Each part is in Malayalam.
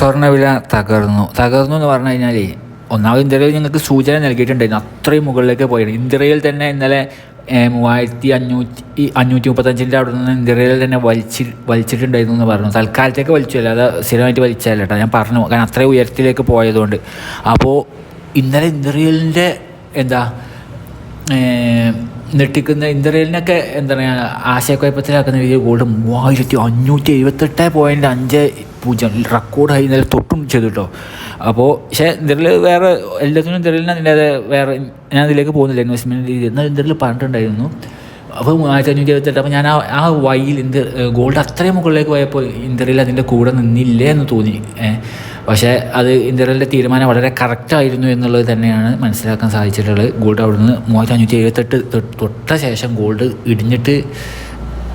സ്വർണവില തകർന്നു. തകർന്നു എന്ന് പറഞ്ഞു കഴിഞ്ഞാൽ ഒന്നാമത് ഇന്ത്യയിൽ ഞങ്ങൾക്ക് സൂചന നൽകിയിട്ടുണ്ടായിരുന്നു. അത്രയും മുകളിലേക്ക് പോയിരുന്നു ഇന്ത്യയിൽ തന്നെ ഇന്നലെ മൂവായിരത്തി അഞ്ഞൂറ്റി അഞ്ഞൂറ്റി മുപ്പത്തഞ്ചിന്റെ അവിടെ നിന്ന് ഇന്ത്യയിൽ തന്നെ വലിച്ച് വലിച്ചിട്ടുണ്ടായിരുന്നു എന്ന് പറഞ്ഞു. തൽക്കാലത്തേക്ക് വലിച്ചല്ല അത് സ്ഥിരമായിട്ട് വലിച്ചല്ല കേട്ടോ. ഞാൻ പറഞ്ഞു കാരണം അത്രയും ഉയരത്തിലേക്ക് പോയതുകൊണ്ട്. അപ്പോൾ ഇന്നലെ ഇന്ത്യയിലിന്റെ എന്താ ഞെട്ടിക്കുന്ന ഇന്ത്യയിലിനൊക്കെ എന്താ പറയുക ആശയക്കുഴപ്പത്തിലാക്കുന്ന രീതിയിൽ ഗോൾഡ് മൂവായിരത്തി അഞ്ഞൂറ്റി എഴുപത്തെട്ട് പോയിന്റ് അഞ്ച് പൂജ്യം റെക്കോർഡായി ഇന്നലെ തൊട്ടും ചെയ്തു കേട്ടോ. അപ്പോൾ പക്ഷേ ഇന്ത്യയിൽ വേറെ എല്ലാത്തിനും ഇന്ത്യയിൽ അതിന്റെ വേറെ ഞാൻ ഇതിലേക്ക് പോകുന്നില്ല ഇൻവെസ്റ്റ്മെന്റ് രീതി. എന്നാൽ ഇന്ത്യയിൽ പറഞ്ഞിട്ടുണ്ടായിരുന്നു. അപ്പോൾ ആയിരത്തി അഞ്ഞൂറ്റി എഴുപത്തെട്ട് അപ്പോൾ ഞാൻ ആ ആ വഴിയിൽ ഇന്ത്യ ഗോൾഡ് അത്രയും മുകളിലേക്ക് പോയപ്പോൾ ഇന്ത്യയിൽ അതിന്റെ കൂടെ നിന്നില്ലേ എന്ന് തോന്നി പക്ഷേ അത് ഇന്ത്യയിലെ തീരുമാനം വളരെ കറക്റ്റായിരുന്നു എന്നുള്ളത് തന്നെയാണ് മനസ്സിലാക്കാൻ സാധിച്ചിട്ടുള്ളത്. ഗോൾഡ് അവിടുന്ന് മൂവായിരത്തി അഞ്ഞൂറ്റി എഴുപത്തെട്ട് തൊട്ട ശേഷം ഗോൾഡ് ഇടിഞ്ഞിട്ട്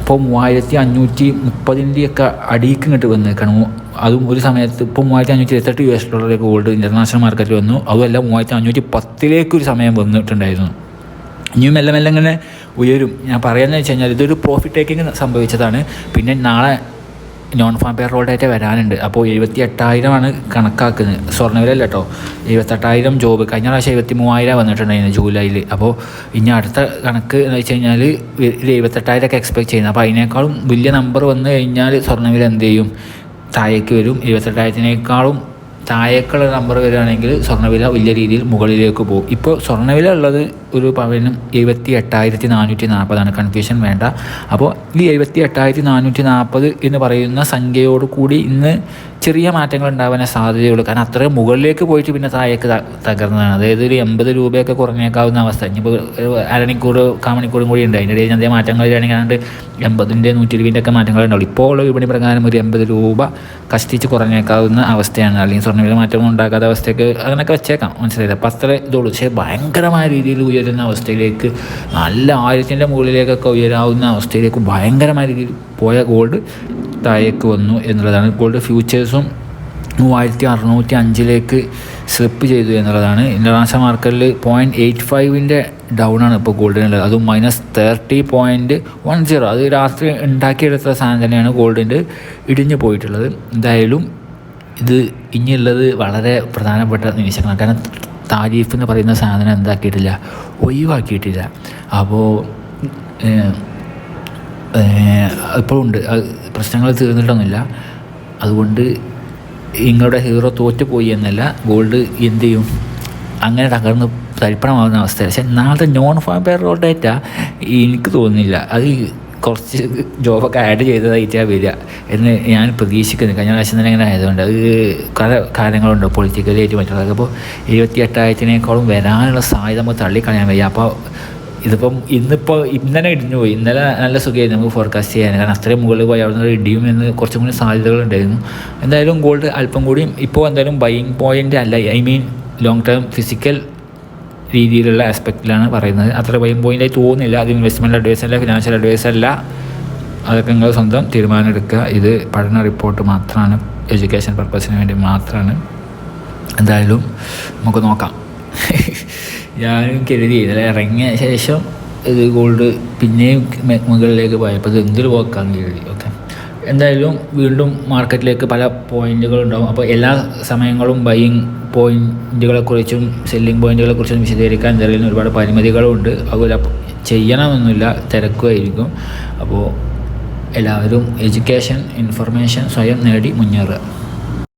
ഇപ്പോൾ മൂവായിരത്തി അഞ്ഞൂറ്റി മുപ്പതിന്റെയൊക്കെ അടിയിക്ക് ഇങ്ങോട്ട് വന്നേക്കാണ് അതും ഒരു സമയത്ത് ഇപ്പോൾ മൂവായിരത്തി അഞ്ഞൂറ്റി ഇരുപത്തെട്ട് യു എസ് ഡോളറിലേക്ക് ഗോൾഡ് ഇന്റർനാഷണൽ മാർക്കറ്റിൽ വന്നു. അതുമല്ല മൂവായിരത്തി അഞ്ഞൂറ്റി പത്തിലേക്ക് ഒരു സമയം വന്നിട്ടുണ്ടായിരുന്നു. ഇനിയും മെല്ലെ മെല്ലെ ഇങ്ങനെ ഉയരും. ഞാൻ പറയാമെന്ന് വെച്ച് കഴിഞ്ഞാൽ ഇതൊരു പ്രോഫിറ്റ് ടേക്കിംഗ് സംഭവിച്ചതാണ്. പിന്നെ നാളെ നോൺ ഫാം പേറോൾ ഡേറ്റ വരാനുണ്ട്. അപ്പോൾ എഴുപത്തി എട്ടായിരമാണ് കണക്കാക്കുന്നത്. സ്വർണവിലല്ല കേട്ടോ എഴുപത്തെട്ടായിരം ജോബ് കഴിഞ്ഞ പ്രാവശ്യം എഴുപത്തി മൂവായിരം വന്നിട്ടുണ്ടായിരുന്നു ജൂലൈയിൽ. അപ്പോൾ ഇനി അടുത്ത കണക്ക് എന്ന് വെച്ച് കഴിഞ്ഞാൽ എഴുപത്തെട്ടായിരമൊക്കെ എക്സ്പെക്ട് ചെയ്യുന്നത് അപ്പോൾ അതിനേക്കാളും വലിയ നമ്പർ വന്നു കഴിഞ്ഞാൽ സ്വർണവില എന്ത് ചെയ്യും? താഴേക്ക് വരും. എഴുപത്തെട്ടായിരത്തിനേക്കാളും താഴേക്കുള്ള നമ്പർ വരികയാണെങ്കിൽ സ്വർണവില വലിയ രീതിയിൽ മുകളിലേക്ക് പോകും. ഇപ്പോൾ സ്വർണവില ഉള്ളത് ഒരു പവനും എഴുപത്തി എട്ടായിരത്തി നാനൂറ്റി നാൽപ്പതാണ് കൺഫ്യൂഷൻ വേണ്ട. അപ്പോൾ ഈ എഴുപത്തി എട്ടായിരത്തി നാനൂറ്റി നാൽപ്പത് എന്ന് പറയുന്ന സംഖ്യയോട് കൂടി ഇന്ന് ചെറിയ മാറ്റങ്ങൾ ഉണ്ടാവാൻ സാധ്യതയുള്ളൂ. കാരണം അത്രയും മുകളിലേക്ക് പോയിട്ട് പിന്നെ താഴേക്ക് തകർന്നതാണ്. അതായത് ഒരു എൺപത് രൂപയൊക്കെ കുറഞ്ഞേക്കാവുന്ന അവസ്ഥ. ഇനിയിപ്പോൾ ഒരു അരമണിക്കൂർ കാമണിക്കൂറും കൂടി ഉണ്ട്. അതിന്റെ ഇടയിൽ അതേ മാറ്റങ്ങൾ ഏതാണ്ട് എൺപതിന്റെ നൂറ്റി ഇരുപതിന്റെ ഒക്കെ മാറ്റങ്ങൾ ഉണ്ടാവും ഇപ്പോൾ ഉള്ള വിപണി പ്രകാരം ഒരു എൺപത് രൂപ കഷ്ടിച്ച് കുറഞ്ഞേക്കാവുന്ന അവസ്ഥയാണ്. അല്ലെങ്കിൽ സ്വർണവില മാറ്റങ്ങൾ ഉണ്ടാക്കാത്ത അവസ്ഥയ്ക്ക് അങ്ങനെയൊക്കെ വെച്ചേക്കാം. മനസ്സിലായില്ല? അപ്പം അത്ര ഇതുള്ളൂ. പക്ഷേ ഭയങ്കരമായ രീതിയിൽ ഉയരുന്ന അവസ്ഥയിലേക്ക് നല്ല ആയിരത്തിന്റെ മുകളിലേക്കൊക്കെ ഉയരാവുന്ന അവസ്ഥയിലേക്ക് ഭയങ്കരമായ രീതിയിൽ പോയ ഗോൾഡ് താഴേക്ക് വന്നു എന്നുള്ളതാണ്. ഗോൾഡ് ഫ്യൂച്ചേഴ്സും മൂവായിരത്തി അറുന്നൂറ്റി അഞ്ചിലേക്ക് സ്ലിപ്പ് ചെയ്തു എന്നുള്ളതാണ്. ഇന്റർനാഷണൽ മാർക്കറ്റിൽ പോയിന്റ് എയ്റ്റ് ഫൈവിന്റെ ഡൗൺ ആണ് ഇപ്പോൾ ഗോൾഡിനുള്ളത് അതും minus thirty point one zero അത് രാത്രി ഉണ്ടാക്കിയെടുത്ത സാധനം തന്നെയാണ് ഗോൾഡിന്റെ ഇടിഞ്ഞു പോയിട്ടുള്ളത്. എന്തായാലും ഇത് ഇനിയുള്ളത് വളരെ പ്രധാനപ്പെട്ട നിമിഷങ്ങളാണ്. കാരണം താരീഫ് എന്ന് പറയുന്ന സാധനം എന്താക്കിയിട്ടില്ല? ഒഴിവാക്കിയിട്ടില്ല. അപ്പോൾ ഇപ്പോഴുണ്ട് പ്രശ്നങ്ങൾ തീർന്നിട്ടൊന്നുമില്ല. അതുകൊണ്ട് നിങ്ങളുടെ ഹീറോ തോറ്റു പോയി എന്നല്ല ഗോൾഡ് എന്ത് ചെയ്യും അങ്ങനെ തകർന്ന് തരിപ്പണമാകുന്ന അവസ്ഥ പക്ഷേ നാളത്തെ നോൺ ഫാം പേറോൾ ഡേറ്റ എനിക്ക് തോന്നുന്നില്ല. അത് കുറച്ച് ജോബൊക്കെ ആഡ് ചെയ്തതായിട്ടാണ് വരിക എന്ന് ഞാൻ പ്രതീക്ഷിക്കുന്നു. കഴിഞ്ഞ പ്രാവശ്യം തന്നെ അങ്ങനെ ആയതുകൊണ്ട് അത് പല കാര്യങ്ങളുണ്ട് പൊളിറ്റിക്കലി ആയിട്ട് മറ്റുള്ളതൊക്കെ അപ്പോൾ ഇരുപത്തി എട്ടായിരത്തിനേക്കാളും വരാനുള്ള സാധ്യത നമുക്ക് തള്ളിക്കളയാൻ വയ്യ. അപ്പോൾ ഇതിപ്പം ഇന്നിപ്പോൾ ഇന്നലെ ഇടിഞ്ഞു പോയി. ഇന്നലെ നല്ല സുഖമായിരുന്നു നമുക്ക് ഫോർകാസ്റ്റ് ചെയ്യാൻ. കാരണം അത്രയും മുകളിൽ പോയി അവിടെ നിന്ന് ഇടിയും എന്ന് കുറച്ചും കൂടി സാധ്യതകളുണ്ടായിരുന്നു എന്തായാലും ഗോൾഡ് അല്പം കൂടിയും ഇപ്പോൾ എന്തായാലും ബൈയിങ് പോയിന്റ് അല്ല. I mean long term physical രീതിയിലുള്ള ആസ്പെക്റ്റിലാണ് പറയുന്നത്. അത്ര ബൈയിങ് പോയിന്റായി തോന്നുന്നില്ല. അത് ഇൻവെസ്റ്റ്മെന്റ് അഡ്വൈസ് അല്ല ഫിനാൻഷ്യൽ അഡ്വൈസ് അല്ല. അതൊക്കെ നിങ്ങൾ സ്വന്തം തീരുമാനം എടുക്കുക. ഇത് പഠന റിപ്പോർട്ട് മാത്രമാണ്. എഡ്യൂക്കേഷൻ പർപ്പസിന് വേണ്ടി മാത്രമാണ്. എന്തായാലും നമുക്ക് നോക്കാം. ഞാനും കരുതി. ഇതിൽ ഇറങ്ങിയ ശേഷം ഇത് ഗോൾഡ് പിന്നെയും മുകളിലേക്ക് പോയപ്പോൾ ഇത് എന്തൊരു പോക്കാന്ന് കരുതി. ഓക്കെ എന്തായാലും വീണ്ടും മാർക്കറ്റിലേക്ക് പല പോയിന്റുകൾ ഉണ്ടാവും. അപ്പോൾ എല്ലാ സമയങ്ങളും ബൈയിങ് പോയിന്റുകളെക്കുറിച്ചും സെല്ലിംഗ് പോയിന്റുകളെക്കുറിച്ചും വിശദീകരിക്കാൻ എന്തായാലും ഒരുപാട് പരിമിതികളുണ്ട് അതുപോലെ ചെയ്യണമെന്നില്ല തിരക്കുമായിരിക്കും. അപ്പോൾ എല്ലാവരും എഡ്യൂക്കേഷൻ ഇൻഫർമേഷൻ സ്വയം നേടി മുന്നേറുക.